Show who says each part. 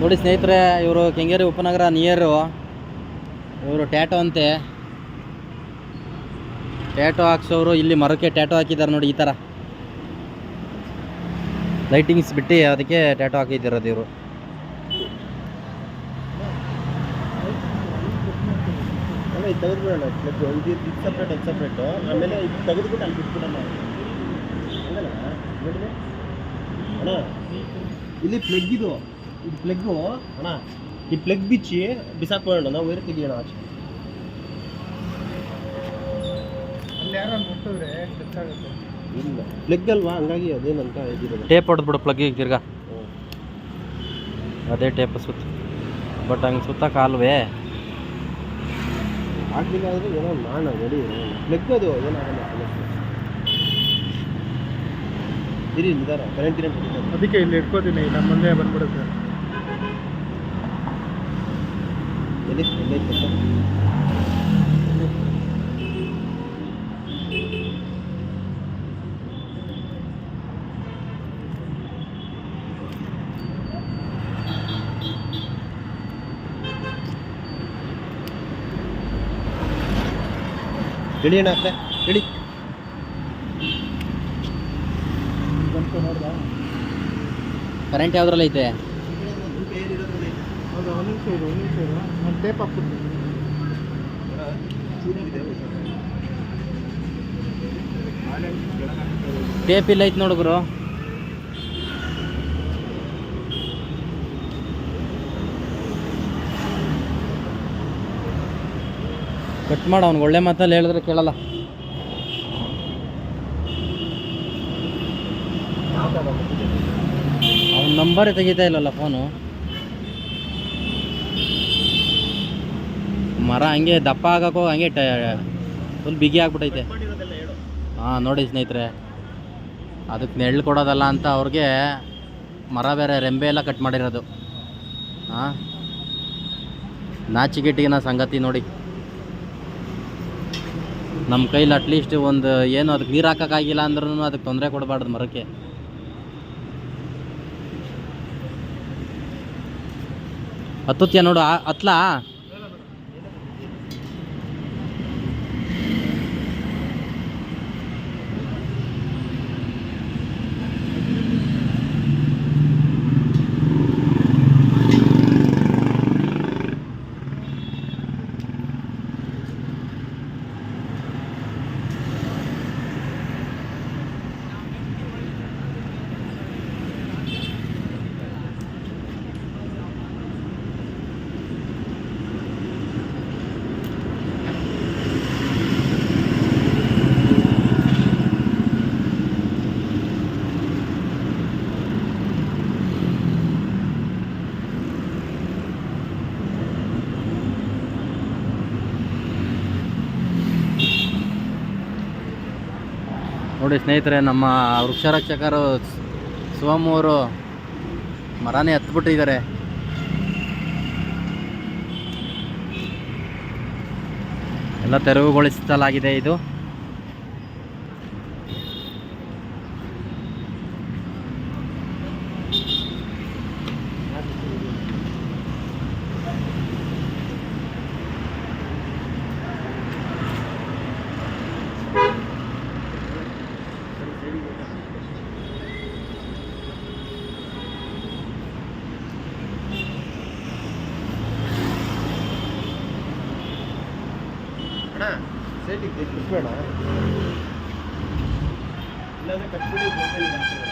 Speaker 1: ನೋಡಿ ಸ್ನೇಹಿತರೆ, ಇವರು ಕೆಂಗೇರಿ ಉಪನಗರ ನಿಯರು ಇವರು ಟ್ಯಾಟೋ ಅಂತೆ. ಟ್ಯಾಟೋ ಹಾಕ್ಸೋರು ಇಲ್ಲಿ ಮರಕ್ಕೆ ಟ್ಯಾಟೋ ಹಾಕಿದ್ದಾರೆ ನೋಡಿ ಈ ಥರ ಲೈಟಿಂಗ್ಸ್ ಬಿಟ್ಟು ಅದಕ್ಕೆ ಟ್ಯಾಟೋ ಹಾಕಿದ್ದಿರೋದು ಇವರು.
Speaker 2: ಇಲ್ಲಿ ಪ್ಲಗ್ ಇದು. ಇದು ಪ್ಲಗ್ಗು ಅಣ್ಣ ಈ ಪ್ಲಗ್ ಬಿಚ್ಚಿ ಬಿಸಾಕೊಳ್ಳೋಣ ನಾವು ವೈರ್ ತೆಗಿಯೋಣ ಆಚೆ.
Speaker 3: ಅಲ್ಲಿ ಯಾರೋ ಮುಟ್ಟಿದ್ರೆ ಗೊತ್ತಾಗುತ್ತೆ
Speaker 2: ಇಲ್ಲ. ಪ್ಲಗ್ ಅಲ್ವಾ? ಹಂಗಾಗಿ ಅದೇನಂತ ಇದಿರೋದು.
Speaker 1: ಟೇಪ್ ಹೊಡೆದ್ಬಿಡು ಪ್ಲಗ್ಗಿಗೆ ತಿರ್ಗಾ ಅದೇ ಟೇಪ್ ಸುತ್ತ ಬಟ್ ಹಂಗೆ ಸುತ್ತಕ್ಕಾಲ್ವೇ
Speaker 2: ಆಗ್ಲಿಲ್ಲ ಅಂದ್ರೆ ಏನೋ ಮಾಡೋಣ ನಡಿ ಪ್ಲಗ್ ಅದು ಏನಾಗಲ್ಲ ಇರಿ ನಿಧಾನ ಕರೆಂಟ್
Speaker 3: ಅದಕ್ಕೆ ಇಲ್ಲಿ ಇಟ್ಕೋತೀನಿ ನಮ್ಮ ಮುಂದೆ ಬಂದ್ಬಿಡುತ್ತೆ.
Speaker 2: ಎಲ್ಲಿ ಎಲ್ಲಿ ಐತೆ ಗೊತ್ತಾ? ಇಳಿ ಅಣ್ಣ ಇಳಿ
Speaker 1: ಕರೆಂಟ್ ಯಾವ್ದ್ರಲ್ಲಿ ಐತೆ
Speaker 3: ಒಂದು ಒಂದು ಟೇಪ್
Speaker 1: ಟೇಪ್ ಇಲ್ಲ ಐತೆ ನೋಡುಗ್ರು ಕಟ್ ಮಾಡ, ಅವ್ನಿಗೆ ಒಳ್ಳೆ ಮಾತಲ್ಲಿ ಹೇಳಿದ್ರೆ ಕೇಳಲ್ಲ. ಅವ್ನ ನಂಬರೇ ತೆಗಿತಾ ಇಲ್ಲಲ್ಲ ಫೋನು ಮರ ಹಂಗೆ ದಪ್ಪ ಆಗಕ್ಕೋ ಹಂಗೆ ಫುಲ್ ಬಿಗಿ ಆಗ್ಬಿಟ್ಟೈತೆ ಹಾಂ, ನೋಡಿ ಸ್ನೇಹಿತರೆ. ಅದಕ್ಕೆ ನೆರಳು ಕೊಡೋದಲ್ಲ ಅಂತ ಅವ್ರಿಗೆ ಮರ ಬೇರೆ ರೆಂಬೆ ಎಲ್ಲ ಕಟ್ ಮಾಡಿರೋದು. ಹಾಂ? ನಾಚಿಗೆಟ್ಟಿಗಿನ ಸಂಗತಿ ನೋಡಿ. ನಮ್ಮ ಕೈಲಿ ಅಟ್ಲೀಸ್ಟ್ ಒಂದು ಏನು ಅದಕ್ಕೆ ನೀರು ಹಾಕೋಕ್ಕಾಗಿಲ್ಲ ಅಂದ್ರೂ ಅದಕ್ಕೆ ತೊಂದರೆ ಕೊಡಬಾರ್ದು ಮರಕ್ಕೆ. ಹತ್ತುತ್ಯ ನೋಡು ಹತ್ಲಾ? ನೋಡಿ ಸ್ನೇಹಿತರೆ ನಮ್ಮ ವೃಕ್ಷರಕ್ಷಕರು ಅವರು ಮರನೇ ಹತ್ಬಿಟ್ಟಿದ್ದಾರೆ. ಎಲ್ಲ ತೆರವುಗೊಳಿಸಲಾಗಿದೆ ಇದು.
Speaker 2: ಅಣ್ಣ ಸೈಟಿಗೆ ಬೇಡ. ಇಲ್ಲಾಂದ್ರೆ ಕಟ್ಬಿಡಿ ಹಾಕ್ತಾರೆ?